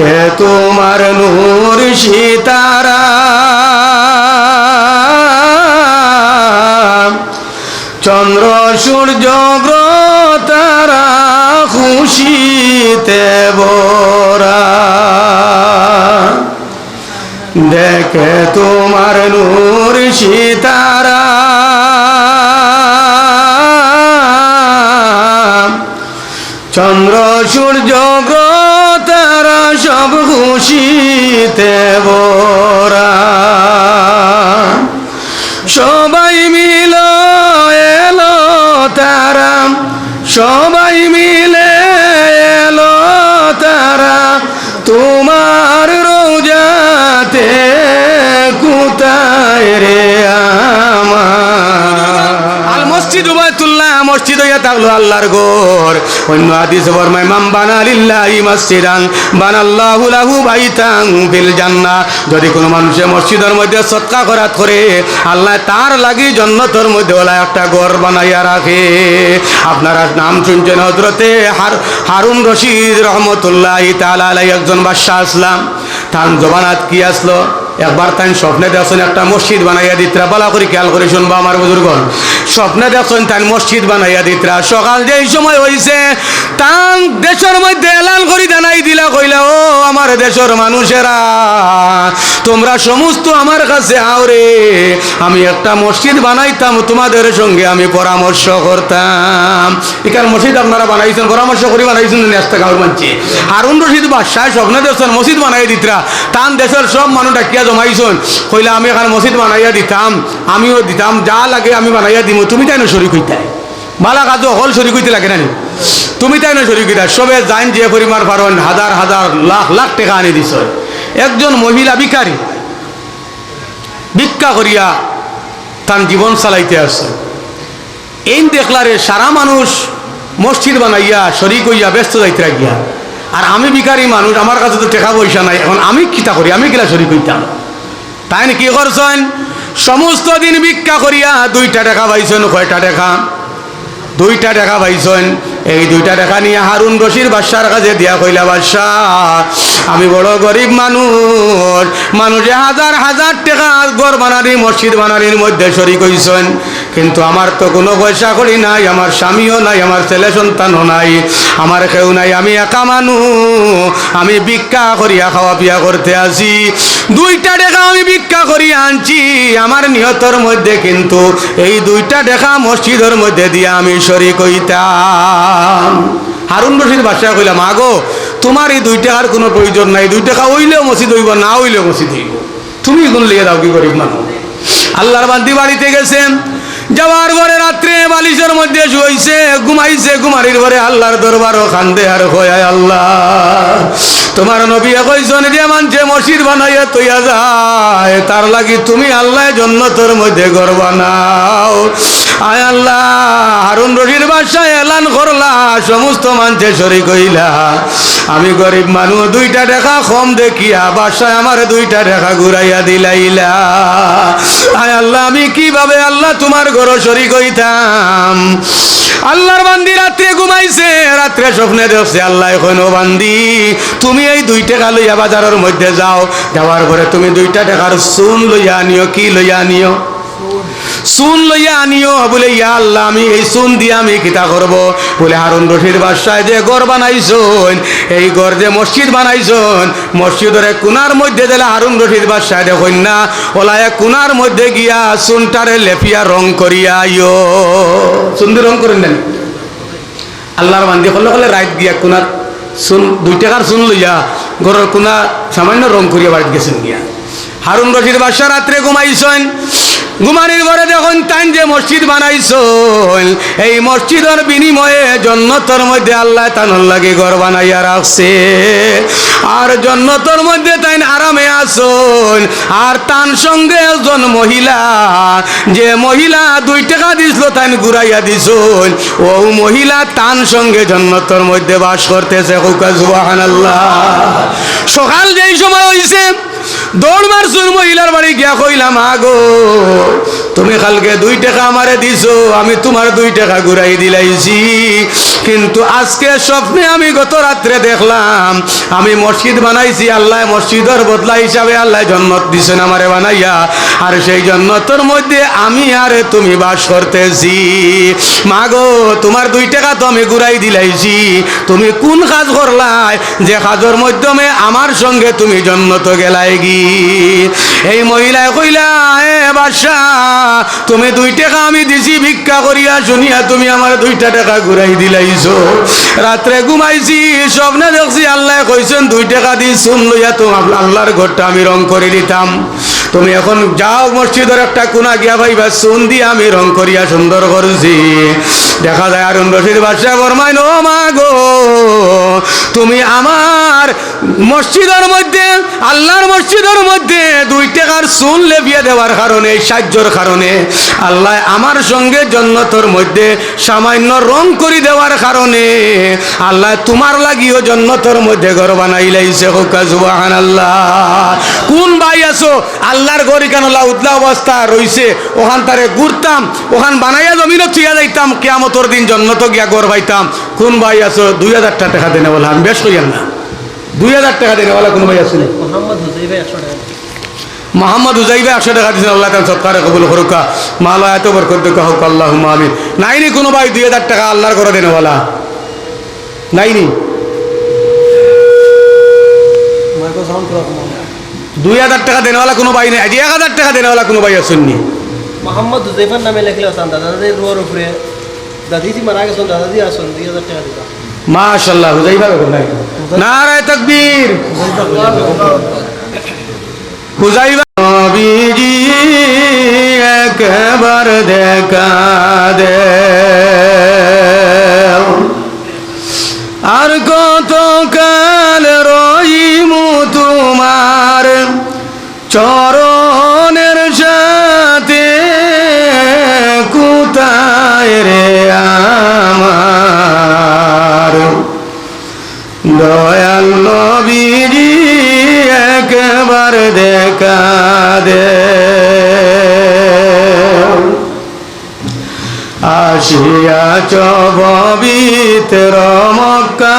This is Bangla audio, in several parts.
দেখে তোমার নূর সীতারা? চন্দ্র, সূর্য তারা খুশিতে বরা দেখে তোমার নূর সীতারা। চন্দ্র, সূর্য, গ্রহ খুশিতে বরা সবাই মিল এলো তারা, সবাই মিলে এলো তারা, তোমার রোজাতে কোথায় রে আমার? আল মসজিদ মসজিদ হইয়া থাকল আল্লাহর ঘর। অন্য হাদিস বর্মায় মাম বানালিল্লাহি মসজিদান, বানাল্লাহু লাহু বাইতান ফিল জান্নাহ। যদি কোনো মানুষে মসজিদের মধ্যে সৎকা করাত করে, আল্লাহ তার লাগি জন্নতর মধ্যে ওলা একটা ঘর বানাইয়া রাখে। আপনারা নাম শুনছেন হজরতে হার, হারুন রশিদ রহমতুল্লাহ আলাইহি, একজন বাদশাহ আসলাম। তার জবানাত কি আসলো? একবার তাই স্বপ্নে দেখছেন একটা মসজিদ বানাইয়া দিতরা বলা করে, খেয়াল করে শুনব আমার বুজুর্গ স্বপ্নে দেখছেন তাই মসজিদ বানাইয়া দিতরা। সকাল যেই সময় হয়েছে তান দেশের মধ্যে এলান করি জানাই দিলা, কইলা, ও আমার দেশের মানুষেরা, তোমরা সমস্ত আমার কাছে আওরে আমি একটা মসজিদ বানাইতাম, তোমাদের সঙ্গে আমি পরামর্শ করতাম। এখানে মসজিদ আপনারা বানাইছেন, পরামর্শ করি বানাইছেন নেস্তা গাঁর মানছে হারুন রশিদ বাদশাহ স্বপ্নে দেখছেন, মসজিদ বানাই দিতরা। তান দেশের সব মানুষ ডাকিয়া জমাইছন, কইলা, আমি এখানে মসজিদ বানাইয়া দিতাম, আমিও দিতাম, যা লাগে আমি বানাইয়া দিব তুমি তাই না শরিক হইতাই বালা কাজ হল শরিক হইতে লাগে না তুমি তাই না শরিক হইতা? সবে জাইন যে পরিমাণ পারেন, হাজার হাজার, লাখ লাখ টাকা আনি দিছ। একজন মহিলা ভিখারি ভিক্ষা করিয়া তার জীবন চালাইতে আছে। এই দেখলারে সারা মানুষ মসজিদ বানাইয়া, শরিক হইয়া, ব্যস্ত যাইতে গিয়া আর আমি ভিখারি মানুষ, আমার কাছে তো টাকা পয়সা নাই, এখন আমি কিতা করি? আমি কিলা শরিক হইতাম? তাই কি করছেন? সমস্ত দিন ভিক্ষা করিয়া দুইটা টাকা পাইছেন, কয়টা টাকা? দুইটা টাকা পাইছেন। এই দুইটা টাকা নিয়ে হারুন রশির বাদশার কাছে দিয়া কইলা, বাদশাহ আমি বড় গরিব মানুষ। মানুষে হাজার হাজার টাকা ঘর বানারি মসজিদ বানারির মধ্যে শরিক হইছেন। কিন্তু আমার তো কোনো পয়সা করি নাই, আমার স্বামীও নাই, আমার ছেলে সন্তানও নাই, আমার কেউ নাই, আমি একা মানুষ। আমি ভিক্ষা করিয়া খাওয়া পিয়া করতে আসি। দুইটা টাকা আমি ভিক্ষা করিয়া আনছি, আমার নিহতর মধ্যে কিন্তু এই দুইটা টাকা মসজিদের মধ্যে দিয়ে আমি শরিক হইতাম। হারুন রশিদ বাদশাহ কইলাম আগো তোমার এই দুইটা টাকার কোনো প্রয়োজন নাই। দুইটা টাকা হইলেও মসজিদ হইব, না হইলেও মসজিদ হইব। তুমি কোন লিয়ে দাও, কি গরিব মানুষ? আল্লাহর বান্দি বাড়িতে গেছেন, যাওয়ার পরে রাত্রে বালিশের মধ্যে শুয়েছে, ঘুমাইছে, ঘুমারির পরে আল্লাহর দরবারও খান্দে আর হয়ায় আল্লাহ, তোমার নবী কইছেন যে মানছে, মসজিদ বানাইয়া তৈয়া যায়, তার লাগি তুমি আল্লাহ জন্নতর মধ্যে ঘর বানাও। আয় আল্লাহ, হারুন রশিদ বাদশাহ এলান করলা, সমস্ত মানছে শরিক হইলা। আমি গরিব মানুষ, দুইটা টাকা কম দেখিয়া বাসায় আমার দুইটা টাকা ঘুরাইয়া দিলাইলা। আয় আল্লাহ, আমি কীভাবে আল্লাহ তোমার ঘর শরিক হইতাম? আল্লাহর বান্দি রাত্রে ঘুমাইছে, রাত্রে স্বপ্নে দেখছে আল্লাহ এখন বান্দি। তুমি এই দুই টাকা লইয়া বাজারের মধ্যে যাও, যাওয়ার পরে তুমি দুইটা টাকার চুন লইয়া আনিও, কি লইয়া আনিও? সুন লইয়া আনিও বলে ইয়া আল্লাহ আমি এই সুন দিয়ে আমি কিতা করব? বলে হারুন রশিদ বাদশাহ যে ঘর বানাইছন এই ঘর যে মসজিদ বানাইছন মসজিদের এক কোনার মধ্যে দিলে হারুন রশিদ বাদশাহ দেখুন না ওলা এক কোনার মধ্যে গিয়া সুনটারে লেপিয়া রং করিয়া আইও। সুন্দর রং করেন দেন আল্লাহর বান্দি হলে হলে রাইত গিয়া কোনার সুন দুই টাকার সুন লইয়া ঘরের কোনা সামান্য রং করিয়া বাড়িতে গেছেন গিয়া। হারুন রশিদ বাদশাহ রাত্রে ঘুমাইছেন ঘুমানির ঘরে যখন তাই যে মসজিদ বানাইছন, এই মসজিদের বিনিময়ে জন্নতর মধ্যে আল্লাহ তানর লাগে ঘর বানাইয়া রাখছে। আর জন্নতর মধ্যে তাই আরামে আসন আর তান সঙ্গে একজন মহিলা, যে মহিলা দুই টাকা দিছিল তাই ঘুরাইয়া দিছন, ও মহিলা তান সঙ্গে জন্নতর মধ্যে বাস করতেছে। সুবহানাল্লাহ। সকাল যেই সময় হইছে দৌড় মারছুন মহিলার বাড়ি গিয়া কইলাম আগো তুমি কালকে দুই টাকা আমারে দিছো, আমি তোমার দুই টাকা ঘুরাই দিলাইছি। কিন্তু আজকে স্বপ্নে আমি গত রাত্রে দেখলাম, আমি মসজিদ বানাইছি, আল্লাহ মসজিদের বদলা হিসাবে আল্লাহ জন্নত দিছেন আমারে বানাইয়া। আর সেই জন্নতর মধ্যে আমি আর তুমি বাস করতেছি। মাগো তোমার দুই টাকা তো আমি ঘুরাই দিলাইছি। তুমি কোন কাজ করলাই? যে কাজের মাধ্যমে আমার সঙ্গে তুমি জন্নত গেলাই গি এই মহিলায় কইলা, এ বাদশা, তুমি দুই টাকা আমি দিছি, ভিক্ষা করিয়া শুনিয়া তুমি আমার দুইটা টাকা ঘুরাই দিলাইছো। রাত্রে ঘুমাইছি, স্বপ্নে দেখছি আল্লাহ কইছেন, দুই টাকা দি শুন লইয়া তো আল্লাহর ঘরটা আমি রং করে দিতাম তুমি এখন যাও মসজিদের একটা কোনা গিয়া ভাইবা শুন দিয়ে আমি রং করিয়া সুন্দর করছি। দেখা যায় আর রশিদ বাদশাহ বরমাই নো মা গো, তুমি আমার মসজিদের মধ্যে, আল্লাহর মসজিদের মধ্যে দুই টাকার চুন লেপিয়ে দেওয়ার কারণে, সাহায্যর কারণে, আল্লাহ আমার সঙ্গে জন্নতর মধ্যে সামান্য রং করে দেওয়ার কারণে, আল্লাহ তোমার লাগিও জন্নতর মধ্যে ঘর বানাই লাইছে হোকা সুবাহান আল্লাহ কোন ভাই আছো? আল্লাহর ঘর কেন উতলা অবস্থা রইছে? ওখান তারে ঘুরতাম ওখান বানাইয়া জমিনও থুইয়া যাইতাম কেয়ামতর দিন জন্নত গিয়া ঘর পাইতাম কোন ভাই আছো? দুই হাজার টাকা দেনে বলে আমি বেশ কইয়ান না দুই হাজার টাকা দেনে বলে কোন ভাই আছে মোহাম্মদ হুজাইবে একশো টাকা দিয়েছেন আল্লাহ তার সৎকারে কবুল করুকা। মালা এত বরকত দেখা হোক আল্লাহ আমিন। নাইনি কোনো ভাই দুই হাজার টাকা আল্লাহর করে দেনে বলা। নাইনি? মাইক্রো সাউন্ড ক্লক দুই হাজার টাকা দেনেওয়ালা কোনো ভাই নেই। আজ এক হাজার টাকা দেনেওয়ালা কোনো ভাই আসেননি মোহাম্মদ হুজাইফার নামে লেখলে আসান দাদাদের রুয়ার উপরে দাদিজি মারা গেছেন দাদাজি আসুন দুই হাজার টাকা দিতাম মাশাল্লাহ হুজাইবা বেগম নাই। নারায় তকবীর। হুজাইবা নবীজি একবার দেখা দে। চবিত্র মক্কায়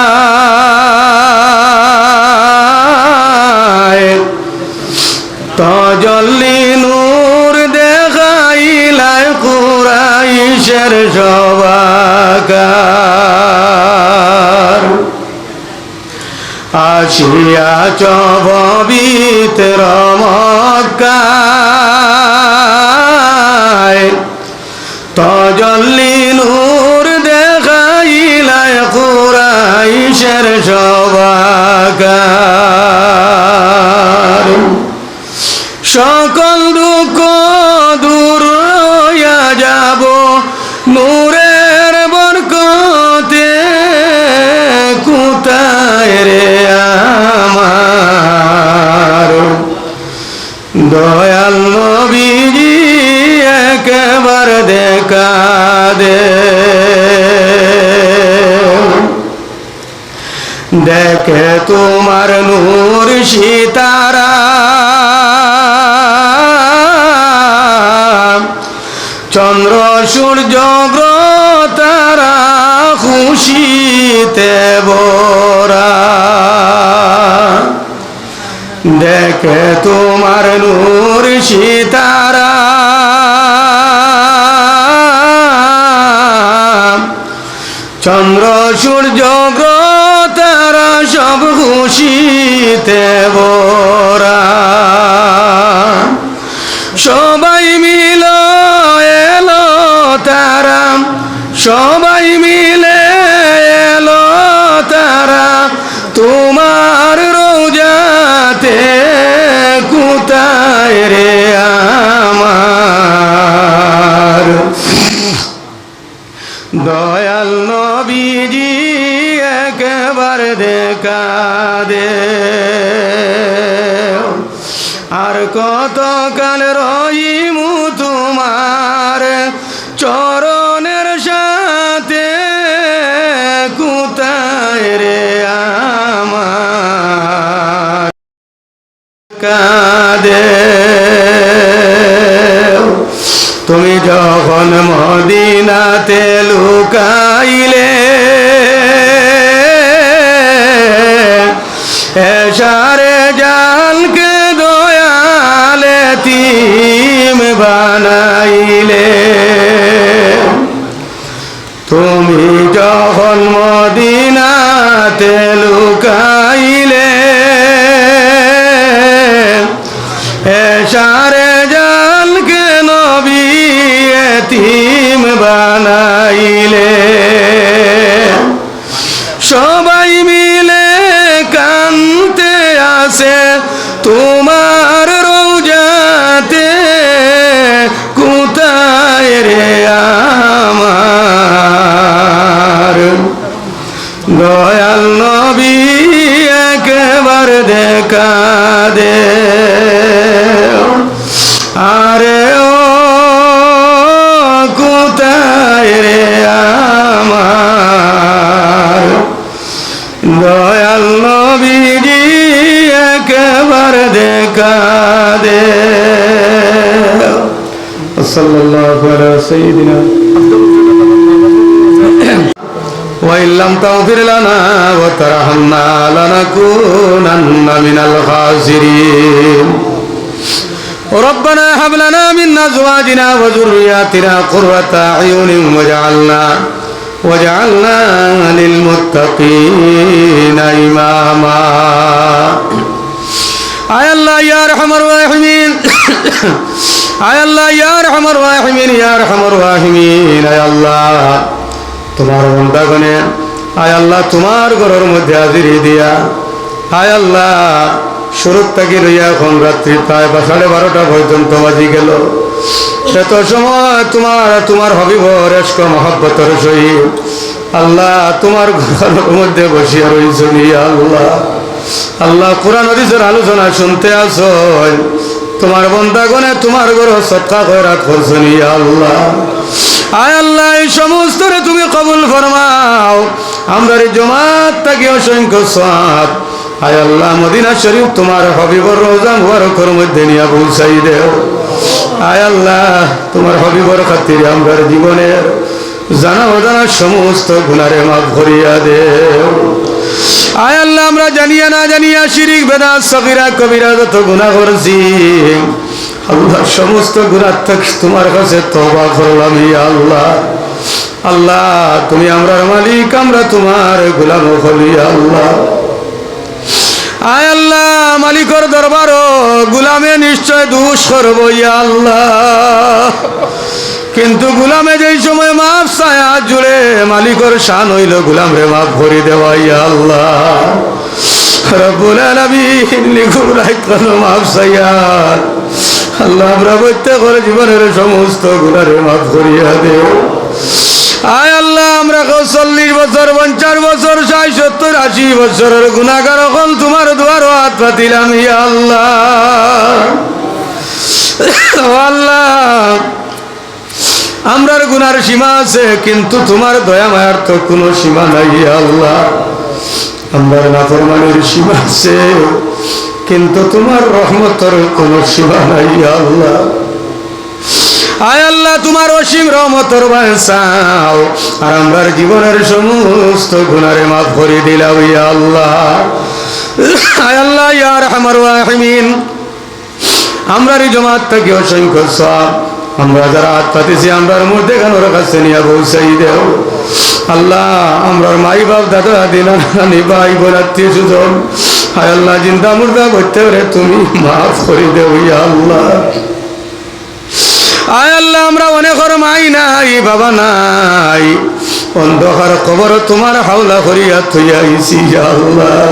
তজল্লি নূর দেখাইলাই কুরাইশের সবাকার। আসিয়া চবিত্র মক্কায় তজল্লি নূর দেখা দে দেখে তোমার নূর সীতারা। চন্দ্র, সূর্য তারা খুশিতে বরা দেখে তোমার নূর সীতারা। চন্দ্র সূর্য তারা সব খুশিতে বরা সবাই মিল এলো তারা সবাই মদিনাতে তোমার সাল্লাল্লাহু আলা সাইয়্যিদিনা وإن لم تغفر لنا وترحمنا لنكونن من الخاسرين ربنا هب لنا من أزواجنا وذرياتنا قرة أعين واجعلنا واجعلنا للمتقين إماما আয় আল্লাহ ইয়া রহমার রাহিমিন আয় আল্লাহ, ইয়া রহমার রাহিমিন, ইয়া রহমার রাহিমিন, আয় আল্লাহ। তোমার বন্দাগণে, আয় আল্লাহ, তোমার ঘরের মধ্যে হাজিরি দিয়া। আয় আল্লাহ শুরু থেকে লইয়া এখন রাত্রি প্রায় বা সাড়ে বারোটা পর্যন্ত বাজি গেল। এত সময় তোমার তোমার হবিব রেস্ক মহব্বতর সহিত আল্লাহ তোমার ঘরের মধ্যে বসিয়া রয়েছ আল্লাহ। আল্লাহ, কোরআন হদিসের আলোচনা শুনতে আসো। তোমার বন্দাগণে তোমার ঘর সৎকা কয়রাত করছেন আল্লাহ। আয় আল্লাহ, এই সমস্ত তুমি কবুল ফরমাও। আমরা জমাত থাকি অসংখ্য সাপ আয় আল্লাহ, মদিনা শরীফ তোমার হবিবর রোজা মুবারকর মধ্যে নিয়ে পৌঁছাই দেও। আয় আল্লাহ, তোমার হবিবর খাতিরে আমরা জীবনের জানা অজানা সমস্ত গুণারে মাফ করিয়া দেও। আয় আল্লাহ, আমরা জানিয়া না জানিয়া শিরিক বেদা সবিরা কবিরা যত গুণা করছি, আল্লাহ, সমস্ত গুণার থেকে তোমার কাছে তবা করলাম ইয়া আল্লাহ। আল্লাহ, তুমি আমরার মালিক, আমরা তোমার গুলাম হলি আল্লাহ। আয় আল্লাহ, মালিকর দরবারও গুলামে নিশ্চয় দুষ করব, ইয়া আল্লাহ। কিন্তু গুলামে যেই সময় মাফ ছায়া জুড়ে মালিকর শান হইল গুলাম রে মাফ করে দেওয়া ইয়া আল্লাহ। রব্বুল আলামিন আল্লাহ প্রত্যেকের জীবনের সমস্ত মাফ করিয়া দেও আয় আল্লাহ, আমরা কেউ চল্লিশ বছর, পঞ্চাশ বছর, ষাট, সত্তর, আশি বছরের গুণাগার এখন তোমার দুয়ার হাত পাতিলাম আল্লাহ। আল্লাহ আমরার গুনার সীমা আছে, কিন্তু তোমার দয়া মায়ার তো কোনো সীমা নাই আল্লাহ। আমরার নাফরমানের সীমা আছে, কিন্তু তোমার রহমতের কোনো সীমা নাই আল্লাহ। আয় আল্লাহ, তোমার অসীম রহমতর বাসাও আর আমরার জীবনের সমস্ত গুণারে মাফ করে দিলাম আল্লাহ। আয় আল্লাহ ইয়ার আমার আমরার জমাত থেকে অসংখ্য সব আমরা যারা হাত পাতেছি আমরার মধ্যে কেন কাছে নিয়ে পৌঁছাই দেও আল্লাহ আমরার মাই বাপ দাদা, দিনা নানি, ভাই, বোন, আত্মীয় সুজন হায় আল্লাহ, জিন্দা মুর্দা করতে পারে, তুমি মাফ করে দেও আল্লাহ। আয় আল্লাহ, আমরা অনেকর মাই নাই, বাবা নাই। অন্ধকার কবর তোমার হাওলা করিয়া থইয়া আইছি ইয়া আল্লাহ।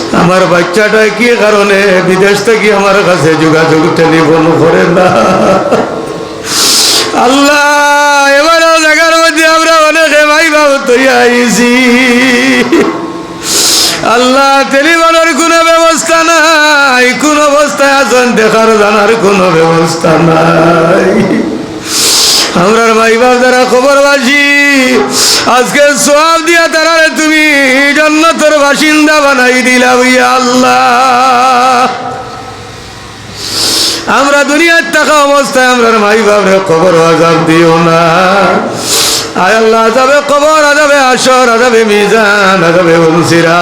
আমার বাচ্চাটা কি কারণে বিদেশ থেকে আমার কাছে যোগাযোগ টেলিফোন করে না? আল্লাহ এবারও জায়গার মধ্যে আমরা অনেকে ভাই বাবু তৈরি আল্লাহ, টেলিফোনের কোনো ব্যবস্থা নাই, কোন অবস্থায় আছেন দেখার জানার কোনো ব্যবস্থা নাই। আমরার ভাই বাপ যারা খবর বাসি আজকে সব দিয়া তারা তুমি জন্নতর বাসিন্দা বানাই দিলাম ইয়া আল্লাহ। আমরা দুনিয়ার টাকা অবস্থায় আমরার ভাই বাপরে খবর আজাব দিও না। আয় আল্লাহ যাবে কবর, আজাবে আসর, আজাবে মিজান, আজাবে বলছিরা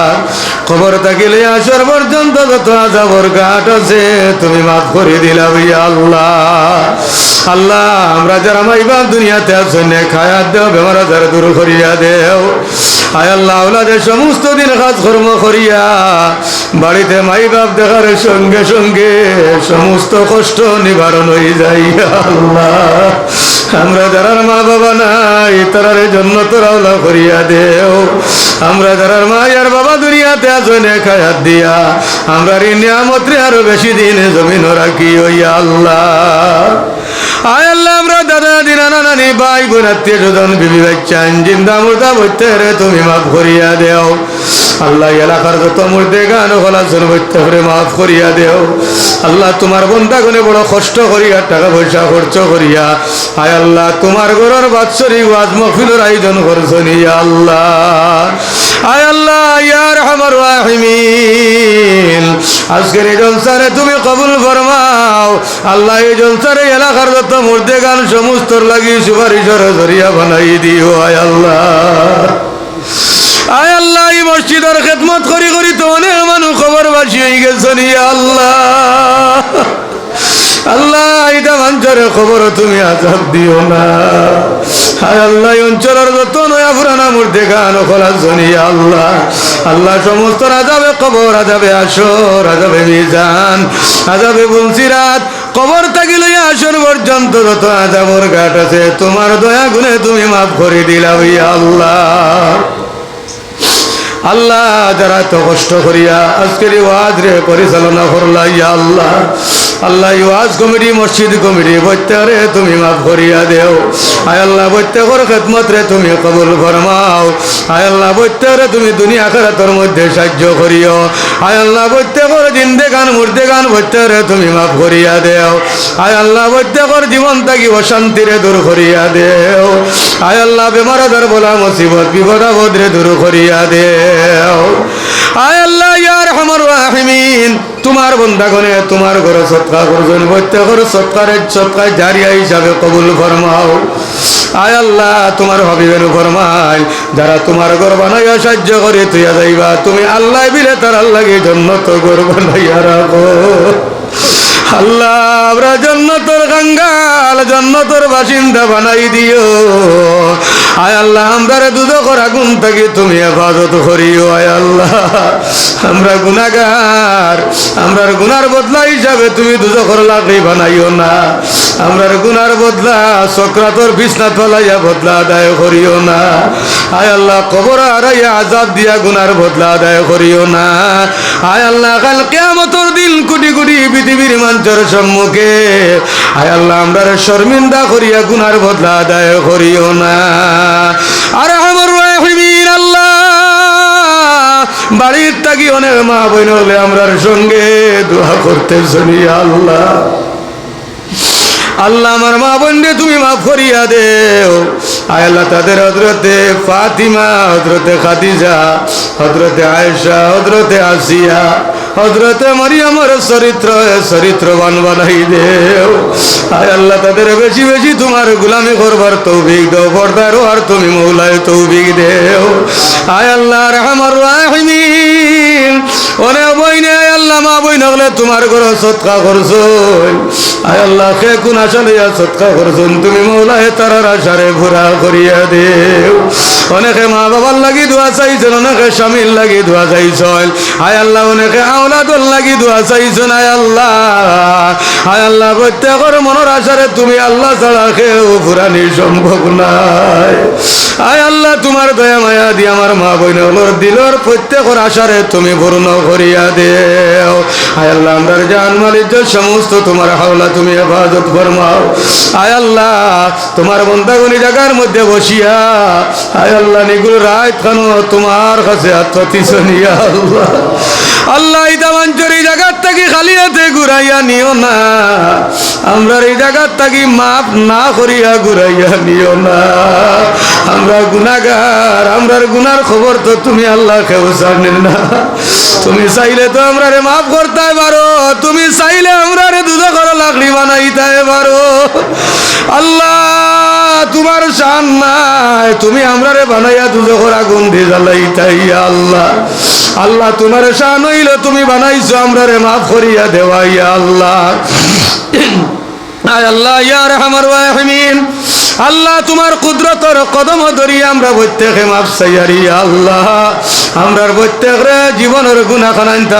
খবর থাকিলে আসর পর্যন্ত যত আজাবর ঘাট আছে, তুমি মাফ করে দিলাম ইয়া আল্লাহ। আল্লাহ আমরা যারা মাই বাপ দুনিয়াতে আছেন খায়াত দেও, বেমার আজার দূর করিয়া দেও। আয় আল্লাহ আওলাদের সমস্ত দিন কাজ কর্ম করিয়া, বাড়িতে মাই বাপ দেখার সঙ্গে সঙ্গে সমস্ত কষ্ট নিবারণ হয়ে যায়, ইয়া আল্লাহ। আমরা যারা মা বাবা নাই, তারার জন্য তোরাওলা করিয়া দেও। আমরা যারা মা আর বাবা দুনিয়াতে আজনে খায়াত দিয়া আমরা ঋণ নিয়ামত আরও বেশি দিন জমিন রাখি ওই আল্লাহ। আয় আল্লাহ, আমরা দাদা, দিনা, নানি বোন জিন্দা মুর্দা বইতে রে তুমি মাফ করিয়া দেও। আল্লাহ এলাকার যত মুর্দে গান হলাচন বইতে করে মাফ করিয়া দেও। আল্লাহ তোমার বন্ধা গুনে বড় কষ্ট করিয়া, টাকা পয়সা খরচ করিয়া, আয় আল্লাহ তোমার ঘরের বাৎসরিক ওয়াজ মহফিলের আয়োজন করছ আল্লাহ। আয় আল্লাহ ইয়ার আমার আজকের এই জলসারে তুমি কবুল ফরমাও। আল্লাহ এই জলসারে এলাকার যত মুর্দে গান সমস্ত লাগি সুপারিশর জরিয়া বানাই দিও, আয় আল্লাহ। আয় আল্লাহ, এই মসজিদের খেদমত করি করি তো অনেক মানুষ খবর বাসি হয়ে গেছেন আল্লাহ। আল্লাহ এটা মঞ্চরে খবর তুমি আজাব দিও না। হায় আল্লাহ অঞ্চলের যত নয়া পুরানা মূর্তি গান খোলা শুনি আল্লাহ। আল্লাহ, সমস্ত রাজাবে কবর, রাজাবে আসর, রাজাবে মিজান, রাজাবে বংশিরাত কবর থাকিল আসর পর্যন্ত যত আজাবর ঘাট আছে, তোমার দয়া গুণে তুমি মাফ করে দিলা আল্লাহ। আল্লাহ যারা এত কষ্ট করিয়া আজকের ওয়াজ রে পরিচালনা করলা আল্লাহ। আল্লাহ এই ওয়াজ কমিটি মসজিদ কমিটি প্রত্যেকরে তুমি মাফ করিয়া দেও। আয় আল্লাহ প্রত্যেকর খেদমত রে তুমি কবুল ফরমাও। আয় আল্লাহ প্রত্যেকরে তুমি দুনিয়া খেরাতর মধ্যে সাহায্য করিও। আয় আল্লাহ প্রত্যেকর জিন্দে গান, মুর্দে গান প্রত্যেকরে তুমি মাফ করিয়া দেও। আয় আল্লাহ প্রত্যেকর জীবন থাকি অশান্তিরে দূর করিয়া দেও। আয় আল্লাহ বেমার আদার বলা মুসিবত বিপদ আপদ রে দূর করিয়া দেও। আয় আল্লাহ আমার রাহিমিন, তোমার বন্দাগণে তোমার ঘরে সৎকার করছেন ঘরে সৎকারের সৎকার জারিয়া হিসাবে কবুল ফরমাও। আয় আল্লাহ, তোমার হবিবের ফরমাই যারা তোমার ঘর বানাইয়া সাহায্য করে, তুইয়া যাইবা। তুমি আল্লাহ বিলে তার আল্লাহকে জন্য তো ঘর বানাইয়া রাখো। আল্লাহ, আমরা জন্নতর গঙ্গাল জন্নতর বাসিন্দা বানাই দিও। আয় আল্লাহ, আমরা দুধ করা গুণ থাকি তুমি হেফাজত করিও, আয় আল্লাহ। আমরা গুণাগার আমরার গুনার বদলা হিসাবে তুমি দুধ করলা বানাইও না। আমরার গুনার বদলা চক্রাতর বিছনাত ফলাইয়া বদলা, আদায় করিও না। আয় আল্লাহ, কবর হারাইয়া আজাদ দিয়া গুনার বদলা আদায় করিও না। আয় আল্লাহ, কাল কেয়ামতর দিন কোটি কোটি পৃথিবীর মঞ্চর সম্মুখে। আয় আল্লাহ, আমরা শর্মিন্দা করিয়া গুনার বদলা আদায় করিও না। আরে আমার রাহিমিন আল্লাহ, বাড়ির থাকি অনেক মা বোন হলে আমরার সঙ্গে দোয়া করতে শুনি আল্লাহ। আল্লাহ আমার মা বোনরে তুমি মাফ করিয়া দেও। আয় আল্লাহ তাদের হজরতে ফাতিমা হজরতে খাদিজা হজরতে আয়েশা হজরতে আসিয়া হজরতে মরিয়মর চরিত্র চরিত্রবান বানাই দেও। আয় আল্লাহ তাদের বেশি বেশি তোমার গুলামি করবার তৌফিক দেও, পর্দার আর তুমি মৌলায় তৌফিক দেও। আয় আল্লাহ রহমার রাহিমিন। ওরে বইনে আল্লাহ, মা বইন হলে তোমার ঘর সৎকা করছ। আয় আল্লাহ, কে কোন আসলে সৎকা করছুন? তুমি মৌলায় তারার আশারে ঘোরা করিয়া দেও। অনেকে মা বাবার লাগি দোয়া চাইছেন, অনেকে স্বামীর লাগি দোয়া চাইছেন। আয় আল্লাহ, অনেকে আওলাদর লাগি দোয়া চাইছেন, আয় আল্লাহ। আয় আল্লাহ, প্রত্যেকের মনের আশারে তুমি আল্লাহ ছাড়া কেউ ফুরানি সম্ভব নাই। আল্লাহ তোমার দয়া মায়া দিয়ে আমার মা বইনগুলোর দিলর প্রত্যেকর আশারে তুমি পূর্ণ করিয়া দেও। আয় আল্লাহ, আমরা জান মালিক সমস্ত তোমার হাওলা তুমি হেফাজত ফরমাও। আয় আল্লাহ, তোমার বন্দাগুনি জায়গার মধ্যে বসিয়া। আয় আল্লাহ, নিগুল রায় খানো তোমার কাছে আত্মতিস আল্লাহ। আল্লাহ ইদামাঞ্চর এই জায়গার খালি হাতে ঘুরাইয়া নিও না। আমরা এই জায়গার মাপ না করিয়া ঘুরাইয়া নিও না। আমরা গুনাগার আমরার গুনার খবর তো তুমি আল্লাহ কেউ জানেন না। তুমি চাইলে তো আমরা রে মাফ করতে পারো, তুমি চাইলে আমরা রে দুধ করো লাকড়ি বানাইতে পারো। আল্লাহ তোমার চান নাই। তুমি আমরা রে বানাইয়া দুজোর আগুন দিয়ে জ্বালাই তাই আল্লাহ। আল্লাহ তোমার শান হইল তুমি বানাইছো আমরা রে মাফ করিয়া দেওয়াইয়া আল্লাহ। আল্লাহ তোমার কুদরতর কদম আমরা প্রত্যেকে মাফ চাইয়ারি আল্লাহ। আমরার প্রত্যেকরে জীবনের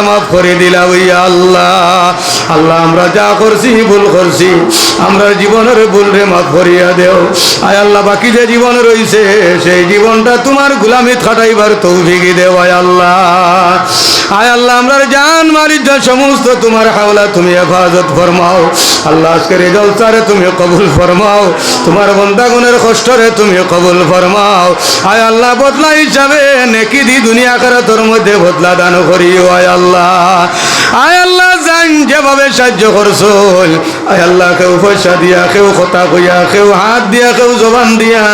মাফ করে দিলা আল্লাহ। আল্লাহ, আমরা যা করছি, ভুল করছি, আমরা জীবনের ভুল রে মাফ করিয়া দেও। আয় আল্লাহ, বাকি যে জীবন রইছে, সেই জীবনটা তোমার গুলামিত খাটাইবার তৌফিকি দেও, আয় আল্লাহ। আয় আল্লাহ আমরা জান মারির সমস্ত তোমার হাওলা তুমি হেফাজত ফরমাও। আল্লাহ, আজকের জলসারে তুমি কবুল ফরমাও। তোমার বন্দাগুনের কষ্টরে তুমি কবুল ফরমাও। আয় আল্লাহ, বদলা হিসাবে নেকি দি দুনিয়া করে তোর মধ্যে বদলা দান করিও, আয় আল্লাহ। আয় আল্লাহ জান যেভাবে সাহায্য করছ আয় আল্লাহ, কেউ পয়সা দিয়া, কেউ কথা কইয়া, কেউ হাত দিয়া, কেউ জবান দিয়া।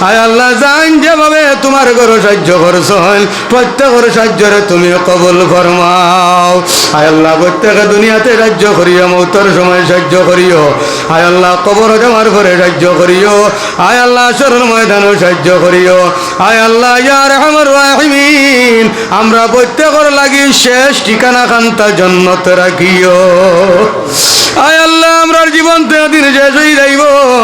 আয় আল্লাহ, জান যেভাবে তোমার ঘর সাহায্য করছ প্রত্যেকের সাহায্যরে তুমি কবুল ফরমাও। আয় আল্লাহ, প্রত্যেকে দুনিয়াতে সাহায্য করিও, মৌতর সময় সাহায্য করিও। আয় আল্লাহ, কবর জমার ঘরে সাহায্য করিও। আয় আল্লাহ সরল ময়দানও সাহায্য করিও। আয় আল্লাহ ইয়ার আমার রাহিমিন। আমরা প্রত্যেকের লাগি শেষ ঠিকানা কান্তা জন্নত রাখিও। আয় আল্লাহ, আমরার জীবন দিন শেষ হয়ে যাইব।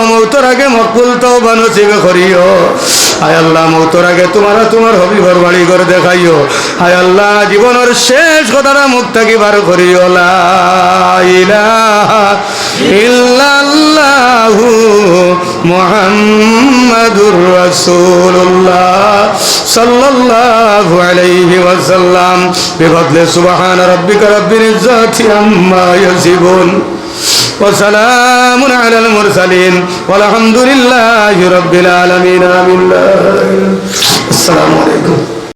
মৌতর আগে মকবুল তো বানসিবে করিও। আয় আল্লাহ, মৌতর আগে তোমারা তোমার হবিবর বাড়ি করে দেখাইও। আয় আল্লাহ, জীবনের শেষ কথাটা মুখ থাকি বার করিও। ইল্লাল্লাহু মুহাম্মাদুর রাসূলুল্লাহ সাল্লাল্লাহু আলাইহি ওয়াসাল্লাম। বিফadli সুবহান রাব্বিকা রাব্বিল ইজ্জাতি আম্মা ইয়াসিফুন। وسلام على المرسلين والحمد لله رب العالمين آمين السلام عليكم